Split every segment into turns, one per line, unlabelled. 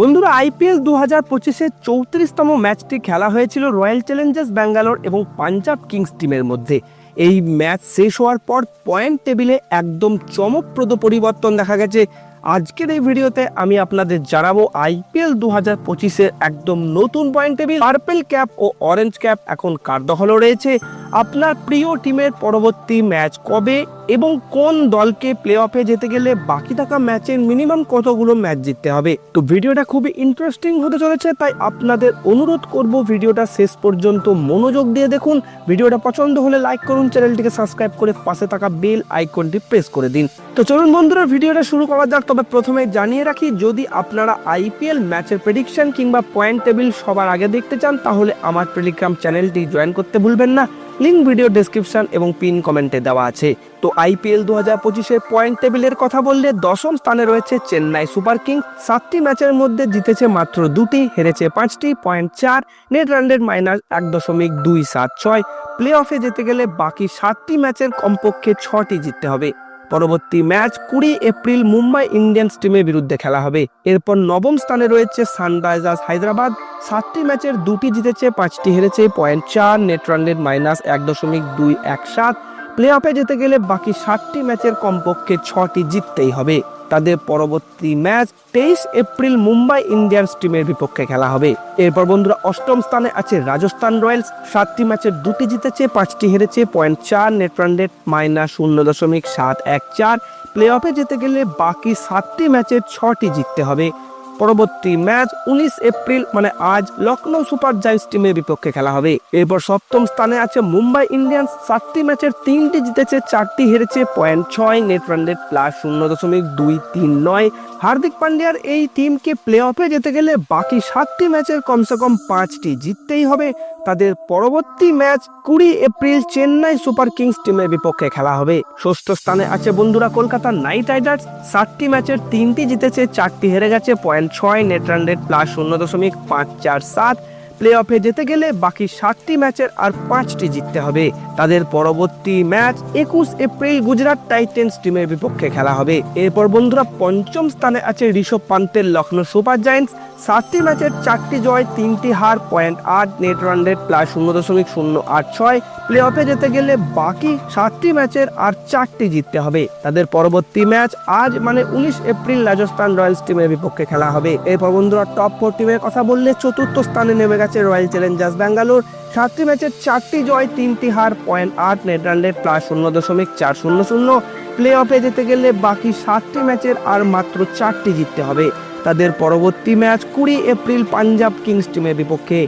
বন্ধুরা, আইপিএল দু হাজার পঁচিশের চৌত্রিশতম ম্যাচটি খেলা হয়েছিল রয়্যাল চ্যালেঞ্জার্স ব্যাঙ্গালোর এবং পাঞ্জাব কিংস টিমের মধ্যে। এই ম্যাচ শেষ হওয়ার পর পয়েন্ট টেবিলে একদম চমকপ্রদ পরিবর্তন দেখা গেছে। আজকের এই ভিডিওতে আমি আপনাদের জানাব আইপিএল দু হাজার পঁচিশের একদম নতুন পয়েন্ট টেবিল, পার্পেল ক্যাপ ও অরেঞ্জ ক্যাপ এখন কার দখলে রয়েছে। আপনার প্রিয় টিমের পরবর্তী ম্যাচ কবে এবং কোন দলকে প্লে অফে যেতে গেলে বাকি থাকা ম্যাচের মিনিমাম কতগুলো ম্যাচ জিততে হবে? তো ভিডিওটা খুবই ইন্টারেস্টিং হতে চলেছে, তাই আপনাদের অনুরোধ করব ভিডিওটা শেষ পর্যন্ত মনোযোগ দিয়ে দেখুন। ভিডিওটা পছন্দ হলে লাইক করুন, চ্যানেলটিকে সাবস্ক্রাইব করে পাশে থাকা বেল আইকনটি প্রেস করে দিন। তো চলুন বন্ধুরা, ভিডিওটা শুরু করা যাক, তবে প্রথমে জানিয়ে রাখি, যদি আপনারা আইপিএল ম্যাচের প্রেডিকশন কিংবা পয়েন্ট টেবিল সবার আগে দেখতে চান, তাহলে আমার টেলিগ্রাম চ্যানেলটি জয়েন করতে ভুলবেন না। লিঙ্ক ভিডিও ডিসক্রিপশন এবং পিন কমেন্টে দেওয়া আছে। তো আইপিএল দু হাজার পঁচিশের পয়েন্ট টেবিলের কথা বললে দশম স্থানে রয়েছে চেন্নাই সুপার কিং সাতটি ম্যাচের মধ্যে জিতেছে মাত্র দুটি, হেরেছে পাঁচটি, পয়েন্ট চার নেট রানের মাইনাস এক দশমিক দুই সাত ছয়। প্লে অফে যেতে গেলে বাকি সাতটি ম্যাচের কমপক্ষে ছটি জিততে হবে। পরবর্তী ম্যাচ কুড়ি এপ্রিল মুম্বাই ইন্ডিয়ান্স টিমের বিরুদ্ধে খেলা হবে। এরপর নবম স্থানে রয়েছে সানরাইজার্স হায়দ্রাবাদ। সাতটি ম্যাচের দুটি জিতেছে, পাঁচটি হেরেছে, পয়েন্ট চার, নেট রান রেট মাইনাস এক দশমিক দুই এক সাত। প্লে অফে যেতে গেলে বাকি সাতটি ম্যাচের কমপক্ষে ছটি জিততেই হবে। তাদের পরবর্তী ম্যাচ তেইশ এপ্রিল মুম্বাই ইন্ডিয়ান্স টিমের বিপক্ষে খেলা হবে। এরপর বন্ধুরা অষ্টম স্থানে আছে রাজস্থান রয়্যালস। সাতটি ম্যাচের দুটি জিতেছে, পাঁচটি হেরেছে, পয়েন্ট চার, নেট রান রেট মাইনাস শূন্য দশমিক সাত এক চার। প্লে অফে যেতে গেলে বাকি সাতটি ম্যাচের ছটি জিততে হবে। পরবর্তী ম্যাচ উনিশ এপ্রিল মানে আজ লখনৌ সুপার জায়ান্টস টিমের বিপক্ষে খেলা হবে। এরপর সপ্তম স্থানে আছে মুম্বাই ইন্ডিয়ান্স। সাতটি ম্যাচের তিনটি জিতেছে, চারটি হেরেছে, পয়েন্ট ছয়, নেট রান রেট প্লাস শূন্য দশমিক দুই তিন নয়। হার্দিক পান্ডিয়ার এই টিমকে প্লে অফে যেতে গেলে বাকি সাতটি ম্যাচের কমসে কম পাঁচটি জিততেই হবে। তাদের পরবর্তী ম্যাচ কুড়ি এপ্রিল চেন্নাই সুপার কিংস টিমের বিপক্ষে খেলা হবে। ষষ্ঠ স্থানে আছে বন্ধুরা কলকাতা নাইট রাইডার্স। সাতটি ম্যাচের তিনটি জিতেছে, চারটি হেরে গেছে। পয়েন্ট ছয় নেট রান রেট প্লাস শূন্য দশমিক পাঁচ চার সাত। প্লে অফে যেতে গেলে বাকি সাতটি ম্যাচের আর পাঁচটি জিততে হবে। তাদের পরবর্তী ম্যাচ একুশ এপ্রিল গুজরাট টাইটেন্স টিমের বিপক্ষে খেলা হবে। এরপর বন্ধুরা পঞ্চম স্থানে আছে ঋষভ পান্তের লখনৌ সুপার জায়েন্টস। সাতটি ম্যাচের চারটি জয়, তিনটি হার, পয়েন্ট আট, নেট রান রেট প্লাস শূন্য দশমিক শূন্য আট ছয়। প্লে অফে যেতে গেলে বাকি সাতটি ম্যাচের আর চারটি জিততে হবে। তাদের পরবর্তী ম্যাচ আজ মানে উনিশ এপ্রিল রাজস্থান রয়্যালস টিমের বিপক্ষে খেলা হবে। এরপর বন্ধুরা টপ ফোর টিমের কথা বললে চতুর্থ স্থানে নেমে গেছে রয়্যাল চ্যালেঞ্জার্স ব্যাঙ্গালোর। সাতটি ম্যাচের চারটি জয়, তিনটি হার পয়েন্ট আট নেট রান রেট প্লাস শূন্য দশমিক চার শূন্য শূন্য। প্লে অফে যেতে গেলে বাকি সাতটি ম্যাচের আর মাত্র চারটি জিততে হবে। তাদের পরবর্তী ম্যাচ কুড়ি এপ্রিল পাঞ্জাব কিংস টিমের বিপক্ষে।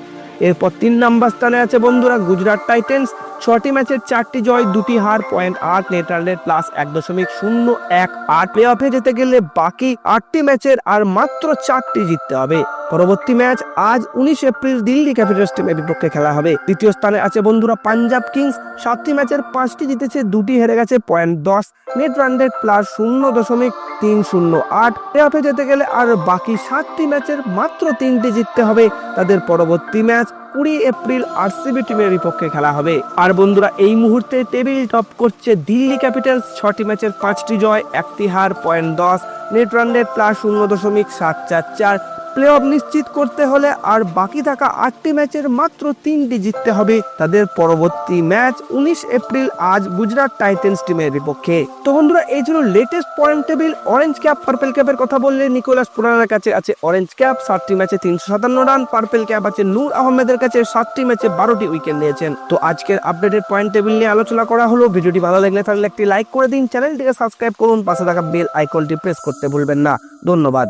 এরপর তিন নাম্বার স্থানে আছে বন্ধুরা গুজরাট টাইটেন্স। ছটি ম্যাচের চারটি জয়, দুটি হার পয়েন্ট আট রান প্লাস এক দশমিক শূন্য এক আট প্লে অফে যেতে গেলে বাকি আটটি ম্যাচের আর মাত্র চারটি জিততে হবে। পরবর্তী ম্যাচ আজ উনিশ এপ্রিল দিল্লি ক্যাপিটালস টিমের বিপক্ষে খেলা হবে। তৃতীয় স্থানে আছে বন্ধুরা পাঞ্জাব কিংস। সাতটি ম্যাচের পাঁচটি জিতেছে, দুটি হেরে গেছে পয়েন্ট দশ। নেট রান রেট প্লাস শূন্য দশমিক তিন শূন্য আট। প্লে অফে যেতে গেলে আর বাকি সাতটি ম্যাচের মাত্র তিনটি জিততে হবে। তাদের পরবর্তী ম্যাচ কুড়ি এপ্রিল আর সিবি টিমের বিপক্ষে খেলা হবে। আর বন্ধুরা, এই মুহূর্তে টেবিল টপ করছে দিল্লি ক্যাপিটালস। ছটি ম্যাচের পাঁচটি জয়, একটি হার, পয়েন্ট দশ, নেট রান প্লাস শূন্য দশমিক সাত চার চার। প্লে অফ নিশ্চিত করতে হলে আর বাকি থাকা আটটি ম্যাচের মাত্র তিনটি জিততে হবে। তাদের পরবর্তী ম্যাচ উনিশ এপ্রিল, আজ গুজরাট টাইটেন্স টিমের বিপক্ষে। তো বন্ধুরা, এই ছিল latest point table orange cap purple ক্যাপের কথা বললে নিকোলাস পুরানার কাছে আছে অরেঞ্জ ক্যাপ সাতটি ম্যাচে তিনশো সাতান্ন রান পার্পেল ক্যাপ আছে নূর আহমেদের কাছে সাতটি ম্যাচে বারোটি উইকেট নিয়েছেন। তো আজকের আপডেটের পয়েন্ট টেবিল নিয়ে আলোচনা করা হলো। ভিডিওটি ভালো লাগলে তাহলে একটি লাইক করে দিন চ্যানেলটিকে সাবস্ক্রাইব করুন, পাশে থাকা বেল আইকনটি প্রেস করতে ভুলবেন না। ধন্যবাদ।